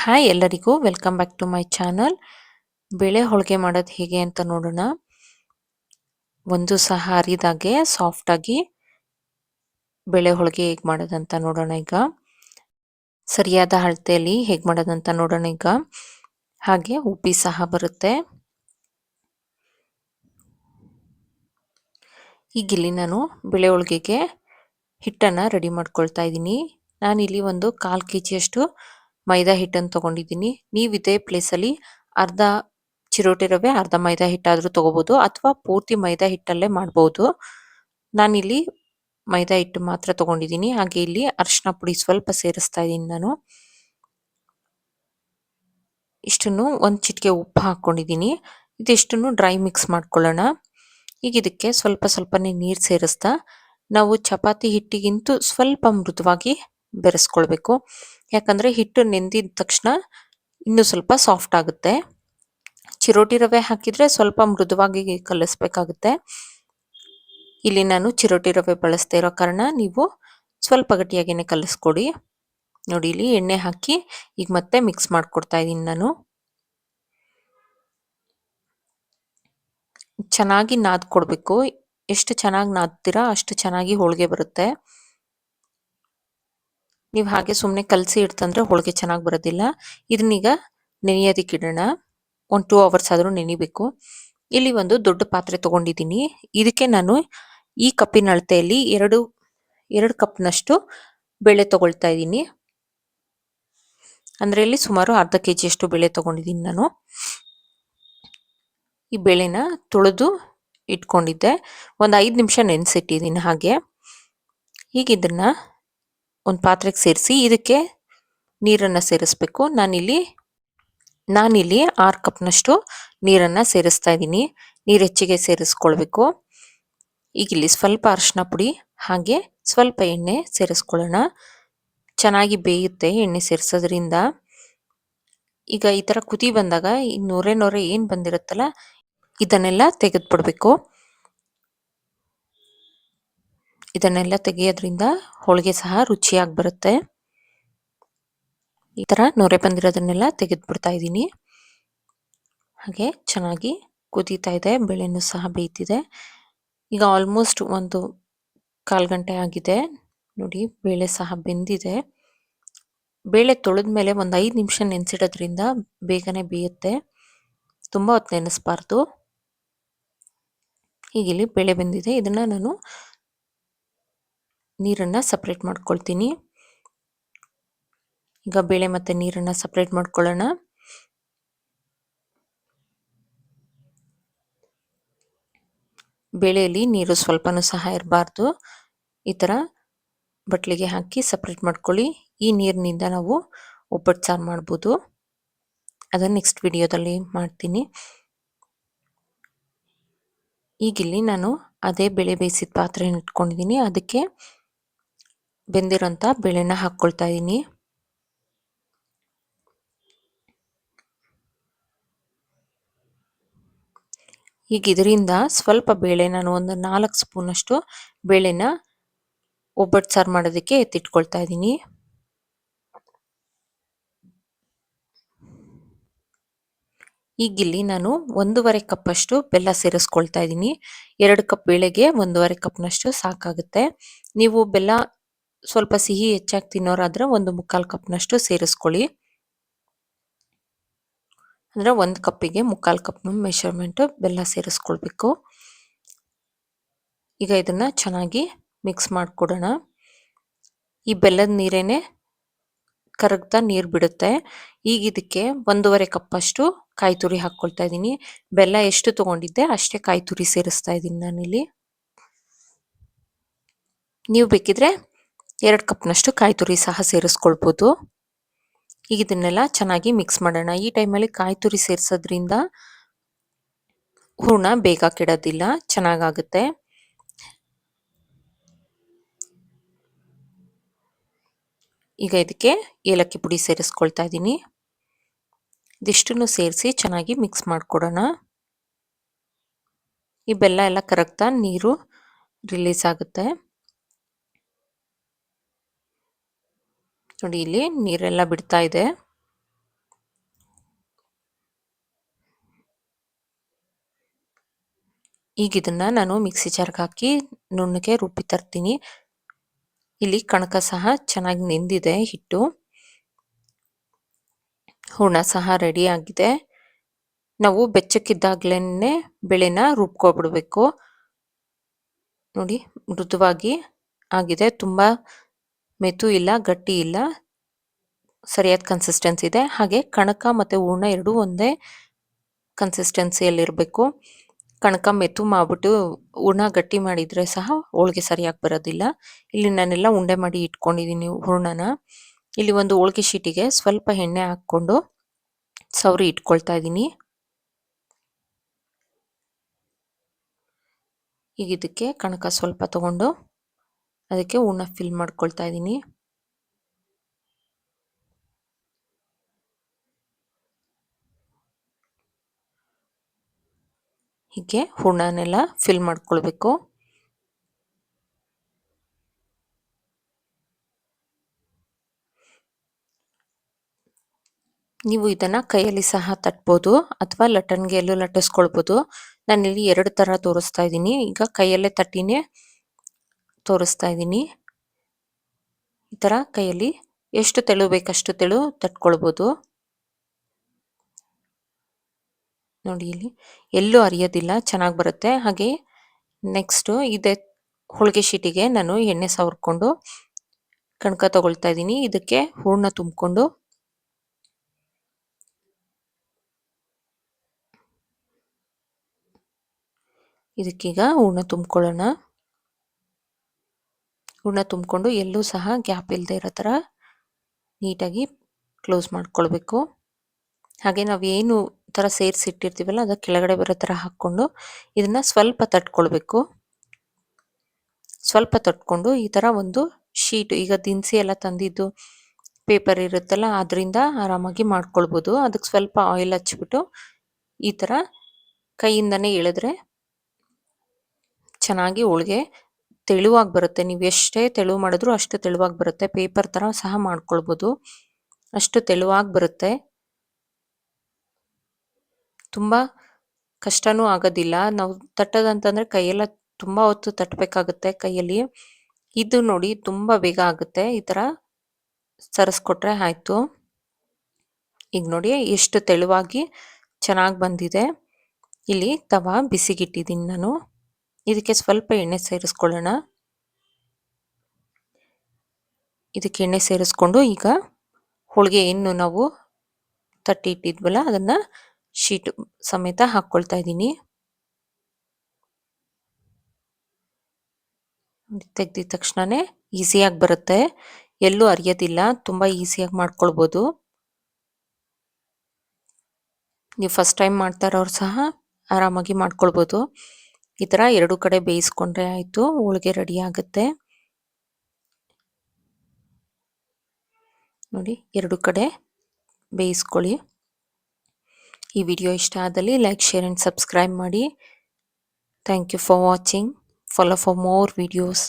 Hi ಎಲ್ಲರಿಗೂ welcome back to my channel ಬೇಳೆ ಹೋಳಿಗೆ ಮಾಡೋದು ಹೇಗೆ ಅಂತ ನೋಡೋಣ. ಒಂದು ಸಹ ಹರಿದಾಗೆ ಸಾಫ್ಟಾಗಿ ಬೇಳೆ ಹೋಳಿಗೆ ಹೇಗೆ ಮಾಡೋದಂತ ನೋಡೋಣ ಈಗ. ಸರಿಯಾದ ಅಳತೆಯಲ್ಲಿ ಹೇಗೆ ಮಾಡೋದಂತ ನೋಡೋಣ ಈಗ. ಹಾಗೆ ಉಪ್ಪಿ ಸಹ ಬರುತ್ತೆ. ಈಗ ಇಲ್ಲಿ ನಾನು ಬೆಳೆ ಹೋಳಿಗೆಗೆ ಹಿಟ್ಟನ್ನು ರೆಡಿ ಮಾಡ್ಕೊಳ್ತಾ ಇದ್ದೀನಿ. ನಾನಿಲ್ಲಿ ಒಂದು ಕಾಲು ಕೆ ಜಿಯಷ್ಟು ಮೈದಾ ಹಿಟ್ಟನ್ನು ತಗೊಂಡಿದ್ದೀನಿ. ನೀವು ಇದೇ ಪ್ಲೇಸಲ್ಲಿ ಅರ್ಧ ಚಿರೋಟಿ ರವೆ, ಅರ್ಧ ಮೈದಾ ಹಿಟ್ಟಾದರೂ ತಗೋಬೋದು ಅಥವಾ ಪೂರ್ತಿ ಮೈದಾ ಹಿಟ್ಟಲ್ಲೇ ಮಾಡ್ಬೋದು. ನಾನಿಲ್ಲಿ ಮೈದಾ ಹಿಟ್ಟು ಮಾತ್ರ ತಗೊಂಡಿದ್ದೀನಿ. ಹಾಗೆ ಇಲ್ಲಿ ಅರಿಶಿನ ಪುಡಿ ಸ್ವಲ್ಪ ಸೇರಿಸ್ತಾ ಇದ್ದೀನಿ ನಾನು. ಇಷ್ಟನ್ನು ಒಂದು ಚಿಟಿಕೆ ಉಪ್ಪು ಹಾಕ್ಕೊಂಡಿದ್ದೀನಿ. ಇದಿಷ್ಟನ್ನು ಡ್ರೈ ಮಿಕ್ಸ್ ಮಾಡ್ಕೊಳ್ಳೋಣ. ಈಗ ಇದಕ್ಕೆ ಸ್ವಲ್ಪ ಸ್ವಲ್ಪನೇ ನೀರು ಸೇರಿಸ್ತಾ, ನಾವು ಚಪಾತಿ ಹಿಟ್ಟಿಗಿಂತೂ ಸ್ವಲ್ಪ ಮೃದುವಾಗಿ ಬೆರೆಸ್ಕೊಳ್ಬೇಕು. ಯಾಕಂದರೆ ಹಿಟ್ಟು ನೆಂದಿದ ತಕ್ಷಣ ಇನ್ನೂ ಸ್ವಲ್ಪ ಸಾಫ್ಟ್ ಆಗುತ್ತೆ. ಚಿರೋಟಿ ರವೆ ಹಾಕಿದರೆ ಸ್ವಲ್ಪ ಮೃದುವಾಗಿ ಕಲಿಸ್ಬೇಕಾಗುತ್ತೆ. ಇಲ್ಲಿ ನಾನು ಚಿರೋಟಿ ರವೆ ಬಳಸ್ತಾ ಇರೋ ಕಾರಣ ನೀವು ಸ್ವಲ್ಪ ಗಟ್ಟಿಯಾಗಿಯೇ ಕಲಿಸ್ಕೊಡಿ. ನೋಡಿ, ಇಲ್ಲಿ ಎಣ್ಣೆ ಹಾಕಿ ಈಗ ಮತ್ತೆ ಮಿಕ್ಸ್ ಮಾಡಿಕೊಡ್ತಾ ಇದ್ದೀನಿ ನಾನು. ಚೆನ್ನಾಗಿ ನಾದ್ಕೊಡ್ಬೇಕು. ಎಷ್ಟು ಚೆನ್ನಾಗಿ ನಾದ್ತೀರಾ ಅಷ್ಟು ಚೆನ್ನಾಗಿ ಹೋಳಿಗೆ ಬರುತ್ತೆ. ನೀವು ಹಾಗೆ ಸುಮ್ಮನೆ ಕಲಸಿ ಇಡ್ತಂದ್ರೆ ಹೋಳಿಗೆ ಚೆನ್ನಾಗಿ ಬರೋದಿಲ್ಲ. ಇದನ್ನೀಗ ನೆನೆಯೋದಕ್ಕೆ ಇಡೋಣ. ಒಂದು ಟೂ ಅವರ್ಸ್ ಆದರೂ ನೆನಿಬೇಕು. ಇಲ್ಲಿ ಒಂದು ದೊಡ್ಡ ಪಾತ್ರೆ ತಗೊಂಡಿದ್ದೀನಿ. ಇದಕ್ಕೆ ನಾನು ಈ ಕಪ್ಪಿನ ಅಳತೆಯಲ್ಲಿ ಎರಡು ಎರಡು ಕಪ್ನಷ್ಟು ಬೇಳೆ ತೊಗೊಳ್ತಾ ಇದ್ದೀನಿ. ಅಂದರೆ ಇಲ್ಲಿ ಸುಮಾರು ಅರ್ಧ ಕೆ ಜಿಯಷ್ಟು ಬೇಳೆ ತಗೊಂಡಿದ್ದೀನಿ ನಾನು. ಈ ಬೇಳೆನ ತೊಳೆದು ಇಟ್ಕೊಂಡಿದ್ದೆ. ಒಂದು ಐದು ನಿಮಿಷ ನೆನೆಸಿಟ್ಟಿದ್ದೀನಿ ಹಾಗೆ. ಈಗ ಇದನ್ನು ಒಂದು ಪಾತ್ರೆಗೆ ಸೇರಿಸಿ ಇದಕ್ಕೆ ನೀರನ್ನು ಸೇರಿಸ್ಬೇಕು. ನಾನಿಲ್ಲಿ ನಾನಿಲ್ಲಿ ಆರು ಕಪ್ನಷ್ಟು ನೀರನ್ನು ಸೇರಿಸ್ತಾ ಇದ್ದೀನಿ. ನೀರು ಹೆಚ್ಚಿಗೆ ಸೇರಿಸ್ಕೊಳ್ಬೇಕು. ಈಗ ಇಲ್ಲಿ ಸ್ವಲ್ಪ ಅರಿಶಿನ ಪುಡಿ, ಹಾಗೆ ಸ್ವಲ್ಪ ಎಣ್ಣೆ ಸೇರಿಸ್ಕೊಳ್ಳೋಣ. ಚೆನ್ನಾಗಿ ಬೇಯುತ್ತೆ ಎಣ್ಣೆ ಸೇರಿಸೋದ್ರಿಂದ. ಈಗ ಈ ಥರ ಕುದಿ ಬಂದಾಗ ಈ ನೊರೆ ನೊರೆ ಏನು ಬಂದಿರುತ್ತಲ್ಲ, ಇದನ್ನೆಲ್ಲ ತೆಗೆದುಬಿಡ್ಬೇಕು. ಇದನ್ನೆಲ್ಲ ತೆಗೆಯೋದ್ರಿಂದ ಹೋಳಿಗೆ ಸಹ ರುಚಿಯಾಗಿ ಬರುತ್ತೆ. ಈ ಥರ ನೊರೆ ಬಂದಿರೋದನ್ನೆಲ್ಲ ತೆಗೆದುಬಿಡ್ತಾ ಇದ್ದೀನಿ. ಹಾಗೆ ಚೆನ್ನಾಗಿ ಕುದೀತಾ ಇದೆ, ಬೆಳೆನೂ ಸಹ ಬೇಯ್ತಿದೆ. ಈಗ ಆಲ್ಮೋಸ್ಟ್ ಒಂದು ಕಾಲು ಗಂಟೆ ಆಗಿದೆ. ನೋಡಿ, ಬೇಳೆ ಸಹ ಬೆಂದಿದೆ. ಬೇಳೆ ತೊಳೆದ ಮೇಲೆ ಒಂದು ಐದು ನಿಮಿಷ ನೆನೆಸಿಡೋದ್ರಿಂದ ಬೇಗನೆ ಬೇಯುತ್ತೆ. ತುಂಬ ಹೊತ್ತು ನೆನೆಸ್ಬಾರ್ದು. ಹೀಗಿಲ್ಲಿ ಬೇಳೆ ಬೆಂದಿದೆ. ಇದನ್ನು ನಾನು ನೀರನ್ನು ಸಪ್ರೇಟ್ ಮಾಡ್ಕೊಳ್ತೀನಿ. ಈಗ ಬೇಳೆ ಮತ್ತು ನೀರನ್ನು ಸಪ್ರೇಟ್ ಮಾಡ್ಕೊಳ್ಳೋಣ. ಬೇಳೆಯಲ್ಲಿ ನೀರು ಸ್ವಲ್ಪನೂ ಸಹ ಇರಬಾರ್ದು. ಈ ಥರ ಬಟ್ಲಿಗೆ ಹಾಕಿ ಸಪ್ರೇಟ್ ಮಾಡ್ಕೊಳ್ಳಿ. ಈ ನೀರಿನಿಂದ ನಾವು ಒಬ್ಬಟ್ಟು ಸಾರು ಮಾಡ್ಬೋದು. ಅದನ್ನು ನೆಕ್ಸ್ಟ್ ವಿಡಿಯೋದಲ್ಲಿ ಮಾಡ್ತೀನಿ. ಈಗಿಲ್ಲಿ ನಾನು ಅದೇ ಬೇಳೆ ಬೇಯಿಸಿದ ಪಾತ್ರೆಯನ್ನು ಇಟ್ಕೊಂಡಿದ್ದೀನಿ. ಅದಕ್ಕೆ ಬೆಂದಿರೋಂಥ ಬೇಳೆನ ಹಾಕ್ಕೊಳ್ತಾ ಇದ್ದೀನಿ ಈಗ ಇದರಿಂದ ಸ್ವಲ್ಪ ಬೇಳೆ ನಾನು ಒಂದು ನಾಲ್ಕು ಸ್ಪೂನಷ್ಟು ಬೇಳೆನ ಒಬ್ಬಟ್ಟು ಸಾರು ಮಾಡೋದಕ್ಕೆ ಎತ್ತಿಟ್ಕೊಳ್ತಾ ಇದ್ದೀನಿ ಈಗಿಲ್ಲಿ ನಾನು ಒಂದೂವರೆ ಕಪ್ಪಷ್ಟು ಬೆಲ್ಲ ಸೇರಿಸ್ಕೊಳ್ತಾ ಇದ್ದೀನಿ ಎರಡು ಕಪ್ ಬೇಳೆಗೆ ಒಂದೂವರೆ ಕಪ್ನಷ್ಟು ಸಾಕಾಗುತ್ತೆ. ನೀವು ಬೆಲ್ಲ ಸ್ವಲ್ಪ ಸಿಹಿ ಹೆಚ್ಚಾಗಿ ತಿನ್ನೋರಾದ್ರೆ ಒಂದು ಮುಕ್ಕಾಲು ಕಪ್ನಷ್ಟು ಸೇರಿಸ್ಕೊಳ್ಳಿ. ಅಂದರೆ ಒಂದು ಕಪ್ಪಿಗೆ ಮುಕ್ಕಾಲು ಕಪ್ನ ಮೆಷರ್ಮೆಂಟು ಬೆಲ್ಲ ಸೇರಿಸ್ಕೊಳ್ಬೇಕು. ಈಗ ಇದನ್ನು ಚೆನ್ನಾಗಿ ಮಿಕ್ಸ್ ಮಾಡಿಕೊಡೋಣ. ಈ ಬೆಲ್ಲದ ನೀರೇನೆ ಕರಗ್ತಾ ನೀರು ಬಿಡುತ್ತೆ. ಈಗ ಇದಕ್ಕೆ ಒಂದೂವರೆ ಕಪ್ಪಷ್ಟು ಕಾಯಿ ತುರಿ ಹಾಕ್ಕೊಳ್ತಾ ಇದ್ದೀನಿ. ಬೆಲ್ಲ ಎಷ್ಟು ತೊಗೊಂಡಿದ್ದೆ ಅಷ್ಟೇ ಕಾಯಿ ತುರಿ ಸೇರಿಸ್ತಾ ಇದ್ದೀನಿ ನಾನಿಲ್ಲಿ. ನೀವು ಬೇಕಿದ್ರೆ ಎರಡು ಕಪ್ನಷ್ಟು ಕಾಯಿ ತುರಿ ಸಹ ಸೇರಿಸ್ಕೊಳ್ಬೋದು. ಈಗ ಇದನ್ನೆಲ್ಲ ಚೆನ್ನಾಗಿ ಮಿಕ್ಸ್ ಮಾಡೋಣ. ಈ ಟೈಮಲ್ಲಿ ಕಾಯಿ ತುರಿ ಸೇರಿಸೋದ್ರಿಂದ ಹೂರ್ಣ ಬೇಗ ಕೆಡೋದಿಲ್ಲ, ಚೆನ್ನಾಗಾಗುತ್ತೆ. ಈಗ ಇದಕ್ಕೆ ಏಲಕ್ಕಿ ಪುಡಿ ಸೇರಿಸ್ಕೊಳ್ತಾ ಇದ್ದೀನಿ. ಇದಿಷ್ಟನ್ನು ಸೇರಿಸಿ ಚೆನ್ನಾಗಿ ಮಿಕ್ಸ್ ಮಾಡಿಕೊಡೋಣ. ಈ ಬೆಲ್ಲ ಎಲ್ಲ ಕರಗ್ತಾ ನೀರು ರಿಲೀಸ್ ಆಗುತ್ತೆ. ನೋಡಿ, ಇಲ್ಲಿ ನೀರೆಲ್ಲ ಬಿಡ್ತಾ ಇದೆ. ಈಗ ಇದನ್ನ ನಾನು ಮಿಕ್ಸಿ ಜಾರ್ಗೆ ಹಾಕಿ ನುಣ್ಣಗೆ ರುಬ್ಬಿ ತರ್ತೀನಿ. ಇಲ್ಲಿ ಕಣಕ ಸಹ ಚೆನ್ನಾಗಿ ನೆಂದಿದೆ ಹಿಟ್ಟು. ಹೂರ್ಣ ಸಹ ರೆಡಿ ಆಗಿದೆ. ನಾವು ಬೆಚ್ಚಕ್ಕಿದ್ದಾಗ್ಲೇ ಬೆಳೆನ ರುಬ್ಕೊಬಿಡ್ಬೇಕು. ನೋಡಿ, ಮೃದುವಾಗಿ ಆಗಿದೆ. ತುಂಬ ಮೆತು ಇಲ್ಲ, ಗಟ್ಟಿ ಇಲ್ಲ, ಸರಿಯಾದ ಕನ್ಸಿಸ್ಟೆನ್ಸಿ ಇದೆ. ಹಾಗೆ ಕಣಕ ಮತ್ತು ಹೂರ್ಣ ಎರಡೂ ಒಂದೇ ಕನ್ಸಿಸ್ಟೆನ್ಸಿಯಲ್ಲಿರಬೇಕು ಕಣಕ ಮೆತ್ತು ಮಾಡಿಬಿಟ್ಟು ಹೂರ್ಣ ಗಟ್ಟಿ ಮಾಡಿದರೆ ಸಹ ಹೋಳಿಗೆ ಸರಿಯಾಗಿ ಬರೋದಿಲ್ಲ. ಇಲ್ಲಿ ನಾನೆಲ್ಲ ಉಂಡೆ ಮಾಡಿ ಇಟ್ಕೊಂಡಿದ್ದೀನಿ ಹೂರ್ಣನ. ಇಲ್ಲಿ ಒಂದು ಹೋಳಿಗೆ ಶೀಟಿಗೆ ಸ್ವಲ್ಪ ಎಣ್ಣೆ ಹಾಕ್ಕೊಂಡು ಸವರಿ ಇಟ್ಕೊಳ್ತಾ ಇದ್ದೀನಿ. ಈಗ ಇದಕ್ಕೆ ಕಣಕ ಸ್ವಲ್ಪ ತಗೊಂಡು ಅದಕ್ಕೆ ಹೂರ್ಣ ಫಿಲ್ ಮಾಡ್ಕೊಳ್ತಾ ಇದ್ದೀನಿ. ಹೀಗೆ ಹೂರ್ಣನೆಲ್ಲ ಫಿಲ್ ಮಾಡ್ಕೊಳ್ಬೇಕು. ನೀವು ಇದನ್ನ ಕೈಯಲ್ಲಿ ಸಹ ತಟ್ಬೋದು ಅಥವಾ ಲಟ್ಟಣಿಗೆಯಲ್ಲೂ ಲಟ್ಟಿಸ್ಕೊಳ್ಬೋದು. ನಾನಿಲ್ಲಿ ಎರಡು ಥರ ತೋರಿಸ್ತಾ ಇದ್ದೀನಿ. ಈಗ ಕೈಯಲ್ಲೇ ತಟ್ಟಿನೇ ತೋರಿಸ್ತಾ ಇದ್ದೀನಿ. ಈ ಥರ ಕೈಯಲ್ಲಿ ಎಷ್ಟು ತೆಳು ಬೇಕಷ್ಟು ತೆಳು ತಟ್ಕೊಳ್ಬೋದು. ನೋಡಿ ಇಲ್ಲಿ ಎಲ್ಲೂ ಅರಿಯೋದಿಲ್ಲ ಚೆನ್ನಾಗಿ ಬರುತ್ತೆ. ಹಾಗೆ ನೆಕ್ಸ್ಟು ಇದೇ ಹೋಳಿಗೆ ಶೀಟಿಗೆ ನಾನು ಎಣ್ಣೆ ಸವರ್ಕೊಂಡು ಕಣಕ ತಗೊಳ್ತಾ ಇದ್ದೀನಿ. ಇದಕ್ಕೆ ಹೂರ್ಣ ತುಂಬಿಕೊಂಡು. ಇದಕ್ಕೀಗ ಹೂರ್ಣ ತುಂಬ್ಕೊಳ್ಳೋಣ. ಹೂರ್ಣ ತುಂಬಿಕೊಂಡು ಎಲ್ಲೂ ಸಹ ಗ್ಯಾಪ್ ಇಲ್ಲದೆ ಇರೋ ಥರ ನೀಟಾಗಿ ಕ್ಲೋಸ್ ಮಾಡ್ಕೊಳ್ಬೇಕು. ಹಾಗೆ ನಾವು ಏನು ಥರ ಸೇರಿಸಿಟ್ಟಿರ್ತೀವಲ್ಲ ಅದು ಕೆಳಗಡೆ ಬರೋ ಥರ ಹಾಕ್ಕೊಂಡು ಇದನ್ನು ಸ್ವಲ್ಪ ತಟ್ಕೊಳ್ಬೇಕು. ಸ್ವಲ್ಪ ತಟ್ಕೊಂಡು ಈ ಥರ ಒಂದು ಶೀಟ್, ಈಗ ದಿನಸಿ ಎಲ್ಲ ತಂದಿದ್ದು ಪೇಪರ್ ಇರುತ್ತಲ್ಲ, ಅದರಿಂದ ಆರಾಮಾಗಿ ಮಾಡ್ಕೊಳ್ಬೋದು. ಅದಕ್ಕೆ ಸ್ವಲ್ಪ ಆಯಿಲ್ ಹಚ್ಬಿಟ್ಟು ಈ ಥರ ಕೈಯಿಂದನೇ ಎಳೆದ್ರೆ ಚೆನ್ನಾಗಿ ಹೋಳಿಗೆ ತೆಳುವಾಗಿ ಬರುತ್ತೆ. ನೀವು ಎಷ್ಟೇ ತೆಳು ಮಾಡಿದ್ರು ಅಷ್ಟು ತೆಳುವಾಗಿ ಬರುತ್ತೆ. ಪೇಪರ್ ಥರ ಸಹ ಮಾಡ್ಕೊಳ್ಬೋದು. ಅಷ್ಟು ತೆಳುವಾಗಿ ಬರುತ್ತೆ. ತುಂಬ ಕಷ್ಟನೂ ಆಗೋದಿಲ್ಲ. ನಾವು ತಟ್ಟೋದಂತಂದರೆ ಕೈಯೆಲ್ಲ ತುಂಬ ಹೊತ್ತು ತಟ್ಟಬೇಕಾಗುತ್ತೆ ಕೈಯಲ್ಲಿ. ಇದು ನೋಡಿ ತುಂಬ ಬೇಗ ಆಗುತ್ತೆ. ಈ ಥರ ಸರಿಸ್ಕೊಟ್ರೆ ಆಯಿತು. ಈಗ ನೋಡಿ ಎಷ್ಟು ತೆಳುವಾಗಿ ಚೆನ್ನಾಗಿ ಬಂದಿದೆ. ಇಲ್ಲಿ ತವ ಬಿಸಿಗಿಟ್ಟಿದ್ದೀನಿ ನಾನು. ಇದಕ್ಕೆ ಸ್ವಲ್ಪ ಎಣ್ಣೆ ಸೇರಿಸ್ಕೊಳ್ಳೋಣ. ಇದಕ್ಕೆ ಎಣ್ಣೆ ಸೇರಿಸ್ಕೊಂಡು ಈಗ ಹೋಳಿಗೆ ಏನು ನಾವು ತಟ್ಟಿ ಇಟ್ಟಿದ್ವಲ್ಲ, ಅದನ್ನು ಶೀಟ್ ಸಮೇತ ಹಾಕ್ಕೊಳ್ತಾ ಇದ್ದೀನಿ. ತೆಗ್ದಿದ ತಕ್ಷಣನೇ ಈಸಿಯಾಗಿ ಬರುತ್ತೆ. ಎಲ್ಲೂ ಅರಿಯೋದಿಲ್ಲ ತುಂಬ ಈಸಿಯಾಗಿ ಮಾಡ್ಕೊಳ್ಬೋದು. ನೀವು ಫಸ್ಟ್ ಟೈಮ್ ಮಾಡ್ತಾ ಇರೋರು ಸಹ ಆರಾಮಾಗಿ ಮಾಡ್ಕೊಳ್ಬೋದು. ಈ ಥರ ಎರಡು ಕಡೆ ಬೇಯಿಸ್ಕೊಂಡ್ರೆ ಆಯಿತು, ಹೋಳಿಗೆ ರೆಡಿ ಆಗುತ್ತೆ. ನೋಡಿ, ಎರಡು ಕಡೆ ಬೇಯಿಸ್ಕೊಳ್ಳಿ. ಈ ವಿಡಿಯೋ ಇಷ್ಟ ಆದಲ್ಲಿ ಲೈಕ್, ಶೇರ್ ಆ್ಯಂಡ್ ಸಬ್ಸ್ಕ್ರೈಬ್ ಮಾಡಿ. Thank you for watching. Follow for more videos